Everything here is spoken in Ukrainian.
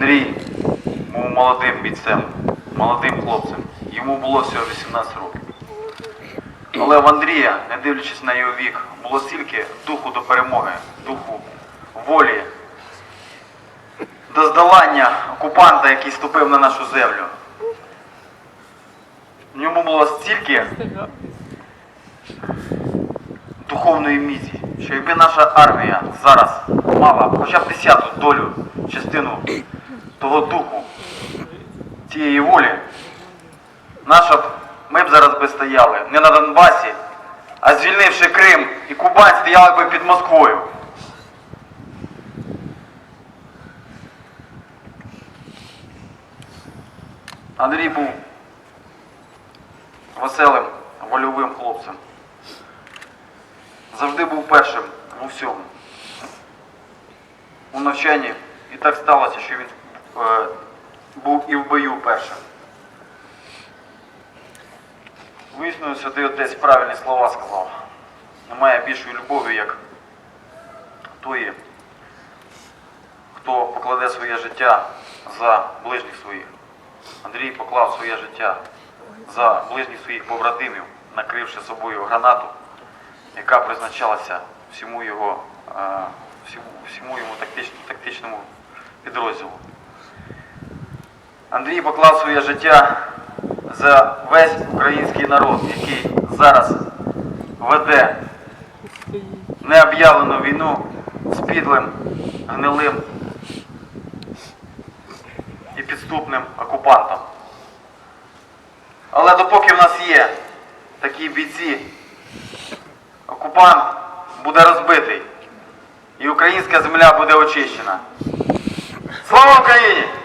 Андрій був молодим бійцем, молодим хлопцем. Йому було всього 18 років. Але в Андрія, не дивлячись на його вік, було стільки духу до перемоги, духу волі, до здолання окупанта, який ступив на нашу землю. В ньому було стільки духовної міці, що якби наша армія зараз мала хоча б десяту долю, частину того духу, цієї волі, наша б, ми б зараз би стояли не на Донбасі, а звільнивши Крим і Кубань, стояли би під Москвою. Андрій був веселим, вольовим хлопцем. Завжди був першим у всьому. У навчанні і так сталося, що він був і в бою першим. Вияснюю, святий отець правильні слова сказав. Немає більшої любові, як тої, хто покладе своє життя за ближніх своїх. Андрій поклав своє життя за ближніх своїх побратимів, накривши собою гранату, яка призначалася всьому його, е, всьому, всьому йому тактич, тактичному підрозділу. Андрій поклав своє життя за весь український народ, який зараз веде необ'явлену війну з підлим, гнилим і підступним окупантом. Але допоки в нас є такі бійці, окупант буде розбитий і українська земля буде очищена. Слава Україні!